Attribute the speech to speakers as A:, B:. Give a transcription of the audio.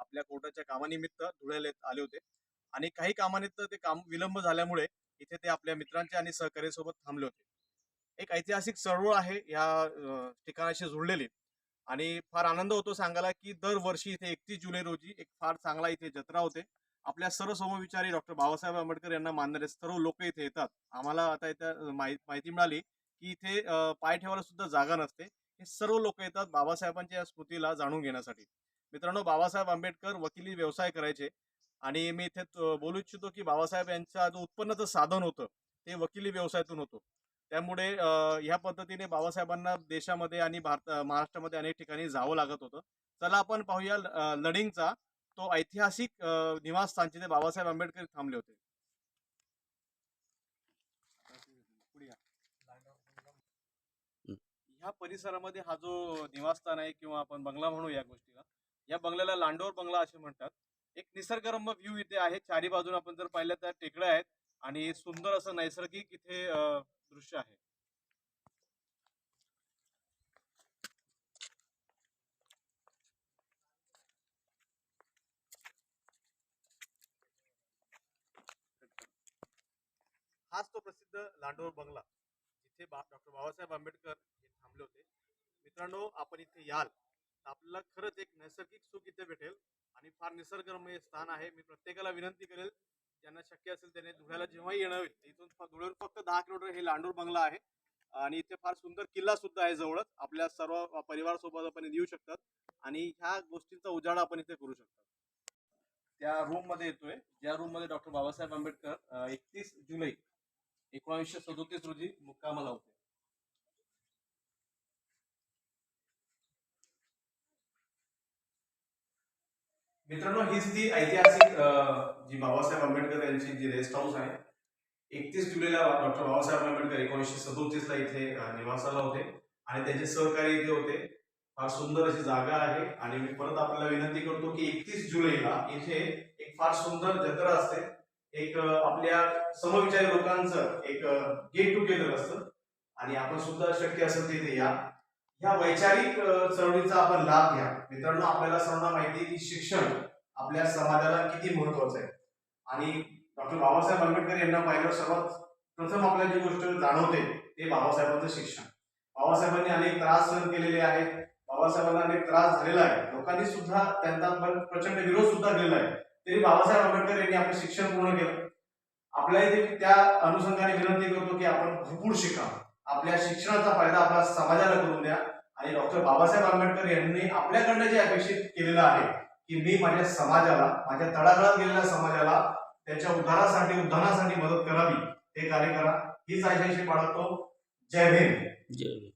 A: आपल्या कोर्टाच्या कामानिमित्त धुळ्याला आले होते. आणि काही कामानिमित्त ते काम विलंब झाल्यामुळे इथे ते आपल्या मित्रांच्या आणि सहकार्यासोबत थांबले होते. एक ऐतिहासिक चळवळ आहे या ठिकाणाशी जुळलेली. आणि फार आनंद होतो सांगायला की दरवर्षी इथे एकतीस जुलै रोजी एक फार चांगला इथे जत्रा होते. आपल्या सर्व समविचारी डॉक्टर बाबासाहेब आंबेडकर यांना मानणारे सर्व लोक इथे येतात. आम्हाला आता इथे माहि- माहिती मिळाली की इथे पाय ठेवायला सुद्धा जागा नसते. हे सर्व लोक येतात बाबासाहेबांच्या या स्मृतीला जाणून घेण्यासाठी. मित्रांनो बाबासाहेब आंबेडकर वकिली व्यवसाय करायचे. आणि मी इथे बोलू इच्छितो की बाबासाहेब यांचा जो उत्पन्नाचं साधन होतं ते वकिली व्यवसायातून होतं. त्यामुळे ह्या पद्धतीने बाबासाहेबांना देशामध्ये आणि भारत महाराष्ट्रामध्ये अनेक ठिकाणी जावं लागत होतं. चला आपण पाहूया लडिंगचा तो ऐतिहासिक निवासस्थान जिथे बाबासाहेब आंबेडकर थांबले होते. ह्या परिसरामध्ये हा जो निवासस्थान आहे किंवा आपण बंगला म्हणू या गोष्टीला या बंगल्याला लांडोर बंगला असे म्हणतात. एक निसर्गरम्य व्ह्यू इथे आहे. चारी बाजून आपण जर पाहिलं तर टेकड्या आहेत आणि सुंदर असं नैसर्गिक इथे दृश्य आहे. हाच तो प्रसिद्ध लांडोर बंगला जिथे बा डॉक्टर बाबासाहेब आंबेडकर हे थांबले होते. मित्रांनो आपण इथे याल. आपल्याला खरंच एक नैसर्गिक सुख इथे भेटेल आणि फार निसर्गरम्य स्थान आहे. मी प्रत्येकाला विनंती करेल ज्यांना शक्य असेल त्याने धुळ्याला जेव्हाही येणं होईल इथून धुळ्यावर फक्त दहा किलोमीटर हे लांडूर बंगला आहे. आणि इथे फार सुंदर किल्ला सुद्धा आहे जवळच. आपल्या सर्व परिवारासोबत आपण येऊ शकतात आणि ह्या गोष्टींचा उजाडा आपण इथे करू शकतात. त्या रूममध्ये येतोय. ज्या रूममध्ये डॉक्टर बाबासाहेब आंबेडकर एकतीस जुलै एकोणीसशे सदोतीस रोजी मुक्कामाला होते. मित्रांनो हीच ती ऐतिहासिक जी बाबासाहेब आंबेडकर यांची जी रेस्ट हाऊस आहे एकतीस जुलैला डॉक्टर बाबासाहेब आंबेडकर एकोणीसशे सदोतीस ला इथे निवासाला होते आणि त्यांचे सहकारी इथे होते. फार सुंदर अशी जागा आहे आणि मी परत आपल्याला विनंती करतो की एकतीस जुलैला इथे एक फार सुंदर जत्रा असते. एक आपल्या समविचारी लोकांचं एक गेट टुगेदर असतं आणि आपण सुद्धा शक्य असेल तिथे या. ह्या वैचारिक चळवळीचा आपण लाभ घ्या. मित्रांनो आपल्याला सर्वांना माहिती आहे की शिक्षण आपल्या समाजाला किती महत्वाचं आहे. आणि डॉक्टर बाबासाहेब आंबेडकर यांना पाहिलं सर्वात प्रथम आपल्याला जी गोष्ट जाणवते ते बाबासाहेबांचं शिक्षण. बाबासाहेबांनी अनेक त्रास सहन केलेले आहेत. बाबासाहेबांना अनेक त्रास झालेला आहे. लोकांनी सुद्धा त्यांचा प्रचंड विरोध सुद्धा केलेला आहे. तरी बाबासाहेब आंबेडकर यांनी आपलं शिक्षण पूर्ण केलं. आपल्या इथे त्या अनुषंगाने विनंती करतो की आपण भरपूर शिका. आपल्या शिक्षणाचा फायदा आपल्या समाजाला करून द्या. आणि डॉक्टर बाबासाहेब आंबेडकर यांनी आपल्याकडनं जे अपेक्षित केलेलं आहे की मी माझ्या समाजाला माझ्या तळागाळात गेलेल्या समाजाला त्याच्या उद्धारासाठी उद्धारासाठी मदत करावी हे कार्य करा. हीच आशाशी बाळगतो जय भीम.
B: जय